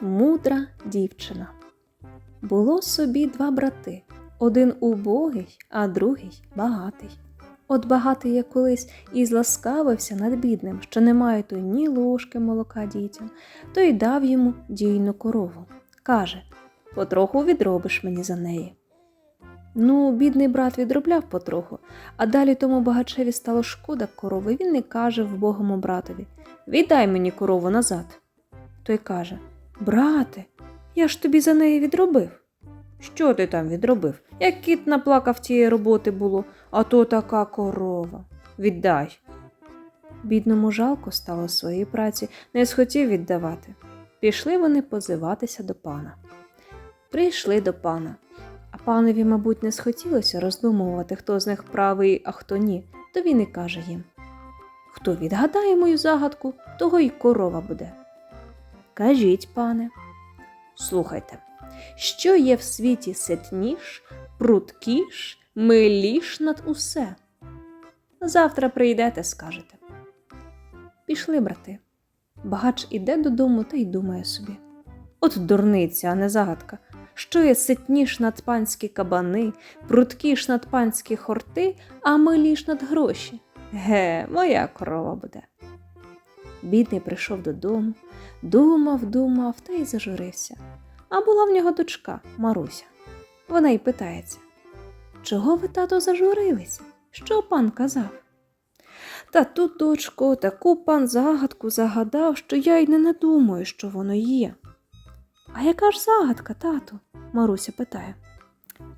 Мудра дівчина. Було собі два брати. Один убогий, а другий багатий. От багатий як колись і зласкавився над бідним, що не має то ні ложки молока дітям, то й дав йому дійну корову. Каже потроху відробиш мені за неї. Ну, бідний брат відробляв потроху, а далі тому багачеві стало шкода корови. Він не каже вбогому братові Віддай мені корову назад. Той каже Брате, я ж тобі за неї відробив. Що ти там відробив? Як кіт наплакав тієї роботи було, а то така корова. Віддай. Бідному жалко стало своєї праці, не схотів віддавати. Пішли вони позиватися до пана. Прийшли до пана. А панові, мабуть, не схотілося роздумувати, хто з них правий, а хто ні, то він і каже їм Хто відгадає мою загадку, того й корова буде. Кажіть, пане. Слухайте, що є в світі ситніш, пруткіш, миліш над усе? Завтра прийдете, скажете. Пішли, брати. Багач іде додому та й думає собі. От дурниця, а не загадка. Що є ситніш над панські кабани, пруткіш над панські хорти, а миліш над гроші. Ге, моя корова буде. Бідний прийшов додому, думав, думав та й зажурився. А була в нього дочка Маруся. Вона й питається Чого ви, тато, зажурилися? Що пан казав? Та тут, дочко, таку пан загадку загадав, що я й не надумаю, що воно є. А яка ж загадка, тату? Маруся питає.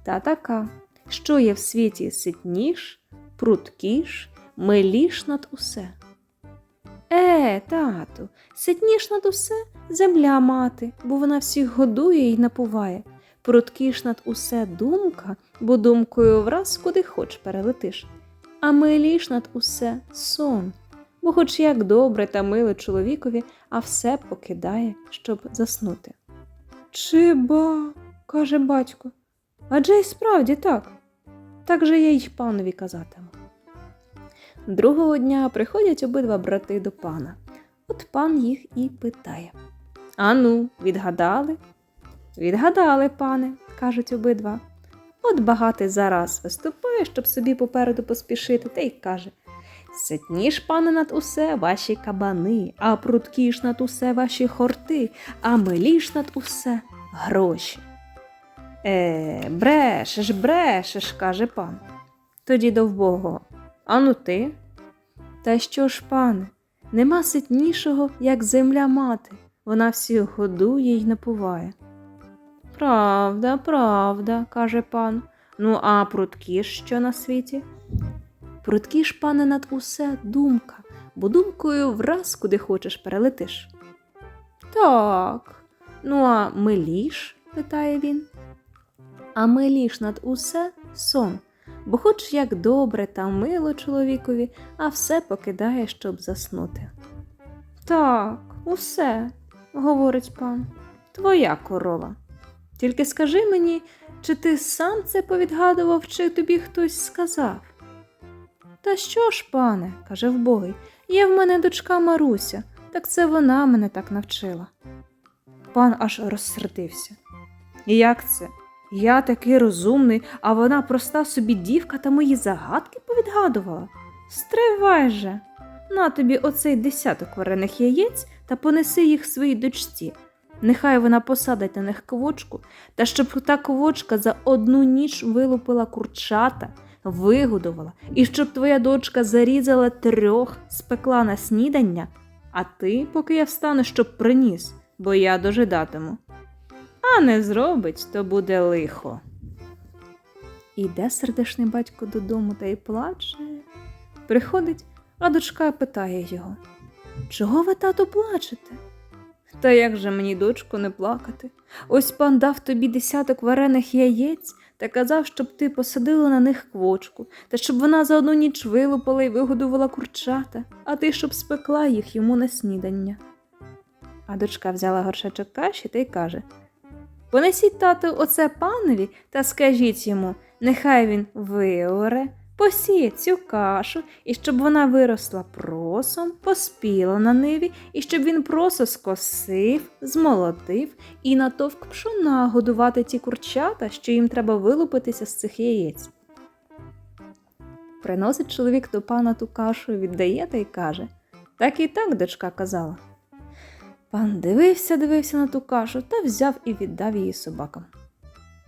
Та така, що є в світі ситніш, пруткіш, миліш над усе. Е, тату, ситніш над усе земля мати, бо вона всіх годує і напуває. Пруткіш над усе думка, бо думкою враз куди хоч перелетиш. А миліш над усе сон, бо хоч як добре та мило чоловікові, а все покидає, щоб заснути. Чи ба, каже батько, адже й справді так. Так же я й панові казатиму. Другого дня приходять обидва брати до пана. От пан їх і питає Ану, відгадали? Відгадали, пане, кажуть обидва. От багатий зараз виступає, щоб собі попереду поспішити, та й каже Ситніш, пане, над усе ваші кабани, а пруткіш над усе ваші хорти, а миліш над усе гроші. Е, брешеш, брешеш, каже пан. Тоді до вбогого. Ану ти? Та що ж, пане, нема ситнішого, як земля мати, вона всіх годує й напуває. Правда, правда, каже пан. Ну, а прудкі що на світі? Прудкі ж, пане, над усе думка, бо думкою враз куди хочеш перелетиш. Так, ну а миліш? питає він. А миліш над усе сон, бо хоч як добре та мило чоловікові, а все покидає, щоб заснути. Так, усе, говорить пан, твоя корова. Тільки скажи мені, чи ти сам це повідгадував, чи тобі хтось сказав? Та що ж, пане, каже вбогий, є в мене дочка Маруся, так це вона мене так навчила. Пан аж розсердився. І Як це? Я такий розумний, а вона проста собі дівка та мої загадки повідгадувала. Стривай же, на тобі оцей десяток варених яєць та понеси їх своїй дочці. Нехай вона посадить на них квочку, та щоб та квочка за одну ніч вилупила курчата, вигодувала, і щоб твоя дочка зарізала трьох, спекла на снідання, а ти, поки я встану, щоб приніс, бо я дожидатиму. А не зробить, то буде лихо. Іде сердешний батько додому та й плаче. Приходить, а дочка питає його Чого ви, тату, плачете? Та як же мені, дочко, не плакати? Ось пан дав тобі десяток варених яєць та казав, щоб ти посадила на них квочку, та щоб вона за одну ніч вилупала і вигодувала курчата, а ти щоб спекла їх йому на снідання. А дочка взяла горшечок каші та й каже Понесіть тату оце панові та скажіть йому, нехай він виоре, посіє цю кашу, і щоб вона виросла просом, поспіла на ниві, і щоб він просо скосив, змолотив і натовк пшона годувати ті курчата, що їм треба вилупитися з цих яєць. Приносить чоловік до пана ту кашу, віддає та й каже Так і так дочка казала. Пан дивився, дивився на ту кашу та взяв і віддав її собакам.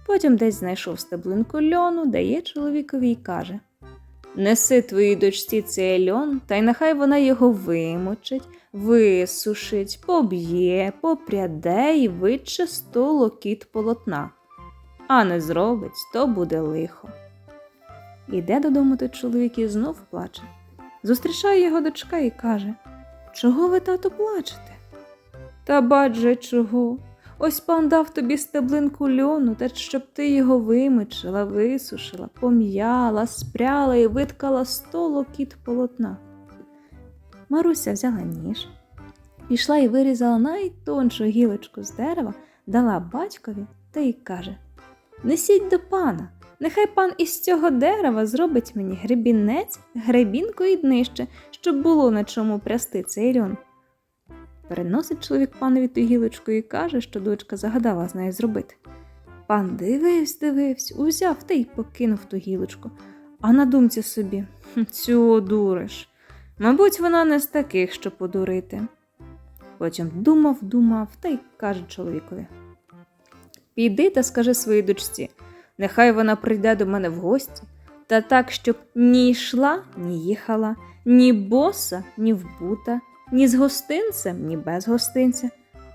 Потім десь знайшов стеблинку льону, дає чоловікові й каже Неси твоїй дочці цей льон, та й нехай вона його вимочить, висушить, поб'є, попряде і витче сто локіт полотна. А не зробить, то буде лихо. Іде додому той чоловік і знов плаче. Зустрічає його дочка і каже Чого ви, тату, плачете? Та бадже чого? Ось пан дав тобі стеблинку льону, та щоб ти його вимичила, висушила, пом'яла, спряла і виткала сто локіт полотна. Маруся взяла ніж, пішла і вирізала найтоншу гілочку з дерева, дала батькові та й каже Несіть до пана, нехай пан із цього дерева зробить мені гребінець, гребінку і днище, щоб було на чому прясти цей льон. Переносить чоловік панові ту гілочку і каже, що дочка загадала з нею зробити. Пан дивився, дивився, узяв та й покинув ту гілочку, а на думці собі цю одуриш. Мабуть, вона не з таких, що подурити. Потім думав, думав та й каже чоловікові: Піди та скажи своїй дочці, нехай вона прийде до мене в гості, та так, щоб ні йшла, ні їхала, ні боса, ні вбута, ні з гостинцем, ні без гостинця.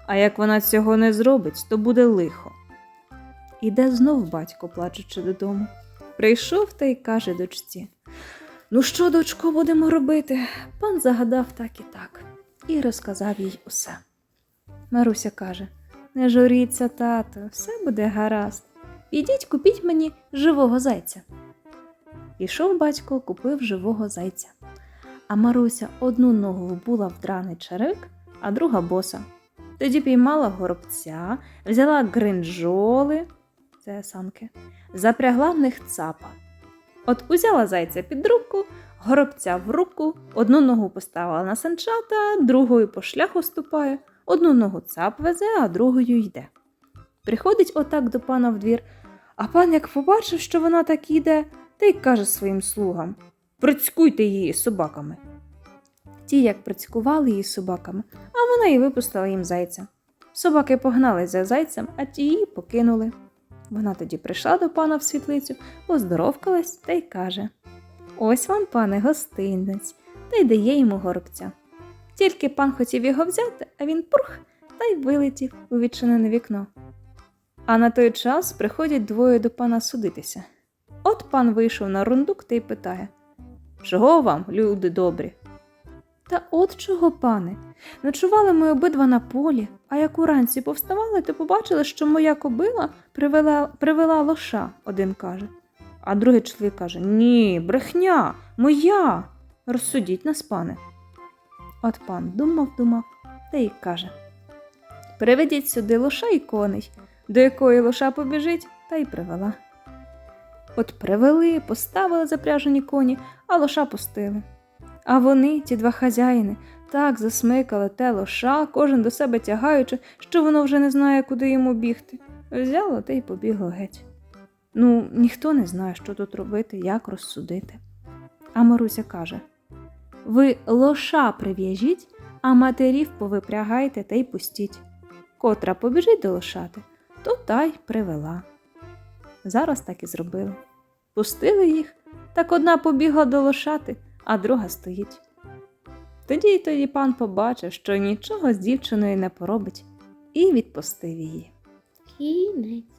А як вона цього не зробить, то буде лихо. Іде знов батько, плачучи додому. Прийшов та й каже дочці: Ну що, дочко, будемо робити? Пан загадав так і так, і розказав їй усе. Маруся каже: Не журіться, тато, все буде гаразд. Підіть, купіть мені живого зайця. Пішов батько, купив живого зайця. А Маруся одну ногу вбула в драний черевик, а друга боса. Тоді піймала горобця, взяла гринджоли, це санки, запрягла в них цапа. От узяла зайця під руку, горобця в руку, одну ногу поставила на санчата, другою по шляху ступає, одну ногу цап везе, а другою йде. Приходить отак до пана в двір, а пан, як побачив, що вона так іде, та й каже своїм слугам Прицькуйте її собаками. Ті, як прицькували її собаками, а вона і випустила їм зайця. Собаки погнали за зайцем, а ті її покинули. Вона тоді прийшла до пана в світлицю, поздоровкалась та й каже Ось вам, пане, гостинець, та й дає йому горобця. Тільки пан хотів його взяти, а він пурх та й вилетів у відчинене вікно. А на той час приходять двоє до пана судитися. От пан вийшов на рундук та й питає Чого вам, люди добрі? Та от чого, пане. Ночували ми обидва на полі, а як уранці повставали, то побачили, що моя кобила привела, привела лоша, один каже. А другий чоловік каже: Ні, брехня, моя. Розсудіть нас, пане. От пан думав, думав, та й каже: Приведіть сюди лоша і коней, до якої лоша побіжить, та й привела. От привели, поставили запряжені коні, а лоша пустили. А вони, ті два хазяїни, так засмикали те лоша, кожен до себе тягаючи, що воно вже не знає, куди йому бігти. Взяло та й побігло геть. Ну, ніхто не знає, що тут робити, як розсудити. А Маруся каже: Ви лоша прив'яжіть, а матерів повипрягайте та й пустіть. Котра побіжить до лошати, то та й привела. Зараз так і зробили. Пустили їх, так одна побігла до лошати, а друга стоїть. Тоді й тоді пан побачив, що нічого з дівчиною не поробить, і відпустив її. Кінець.